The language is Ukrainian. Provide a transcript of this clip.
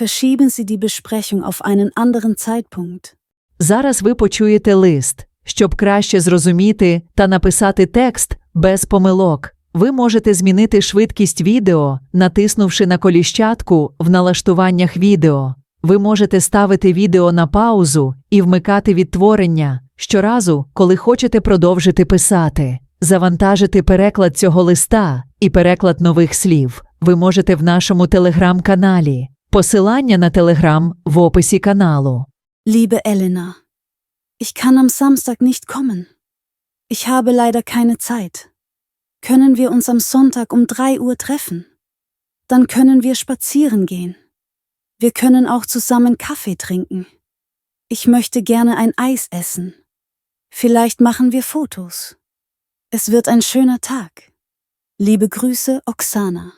Verschieben Sie die Besprechung auf einen anderen Zeitpunkt. Зараз ви почуєте лист. Щоб краще зрозуміти та написати текст без помилок, ви можете змінити швидкість відео, натиснувши на коліщатку в налаштуваннях відео. Ви можете ставити відео на паузу і вмикати відтворення щоразу, коли хочете продовжити писати. Завантажити переклад цього листа і переклад нових слів ви можете в нашому телеграм-каналі. Посилання на телеграм в описі каналу. Liebe Elena, ich kann am Samstag nicht kommen. Ich habe leider keine Zeit. Können wir uns am Sonntag um drei Uhr treffen? Dann können wir spazieren gehen. Wir können auch zusammen Kaffee trinken. Ich möchte gerne ein Eis essen. Vielleicht machen wir Fotos. Es wird ein schöner Tag. Liebe Grüße, Oksana.